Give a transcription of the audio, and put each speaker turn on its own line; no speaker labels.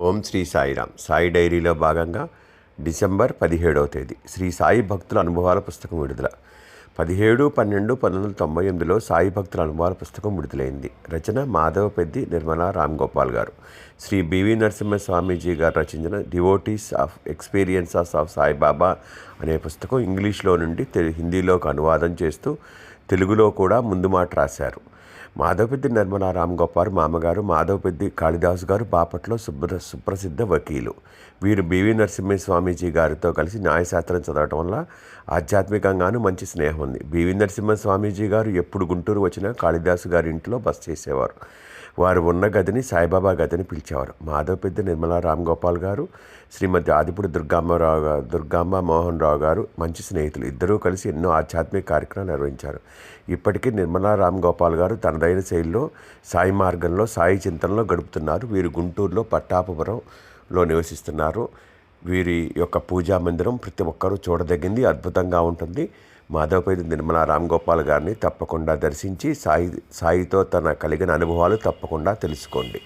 ఓం శ్రీ సాయిరామ్. సాయి డైరీలో భాగంగా డిసెంబర్ పదిహేడవ తేదీ శ్రీ సాయి భక్తుల అనుభవాల పుస్తకం విడుదల. పదిహేడు పన్నెండు పంతొమ్మిది వందల తొంభై ఎనిమిదిలో సాయి భక్తుల అనుభవాల పుస్తకం విడుదలైంది. రచన మాధవ పెద్ది నిర్మలా రామ్ గోపాల్ గారు. శ్రీ బివి నరసింహ స్వామీజీ గారు రచించిన devotees of experiences of Saibaba అనే పుస్తకం ఇంగ్లీష్లో నుండి తె- హిందీలోకి అనువాదం చేస్తూ తెలుగులో కూడా ముందు మాట రాశారు. మాధవపెద్ది నిర్మలా రామ్ మామగారు మాధవపెద్ది కాళిదాసు గారు బాపట్లో సుప్ర సుప్రసిద్ధ వకీలు. వీరు బివి నరసింహ స్వామీజీ గారితో కలిసి న్యాయశాస్త్రం చదవటం వల్ల ఆధ్యాత్మికంగాను మంచి స్నేహం ఉంది. బివి నరసింహ స్వామీజీ గారు ఎప్పుడు గుంటూరు వచ్చినా కాళిదాసు గారి ఇంట్లో బస చేసేవారు. వారు ఉన్న గదిని సాయిబాబా గదిని పిలిచేవారు. మాధవపెద్ది నిర్మలా రామ్ గోపాల్ గారు శ్రీమతి ఆదిపూడి దుర్గామ్మరావు గారు దుర్గామ్మ మోహన్ రావు గారు మంచి స్నేహితులు. ఇద్దరూ కలిసి ఎన్నో ఆధ్యాత్మిక కార్యక్రమాలు నిర్వహించారు. ఇప్పటికీ నిర్మలా రామ్ గోపాల్ గారు తనదైన శైలిలో సాయి మార్గంలో సాయి చింతనలో గడుపుతున్నారు. వీరు గుంటూరులో పట్టాపురంలో నివసిస్తున్నారు. వీరి యొక్క పూజా మందిరం ప్రతి ఒక్కరూ చూడదగింది అద్భుతంగా ఉంటుంది. మాధవపేద నిర్మలా రామ్ గోపాల్ గారిని తప్పకుండా దర్శించి సాయి సాయితో తన కలిగిన అనుభవాలు తప్పకుండా తెలుసుకోండి.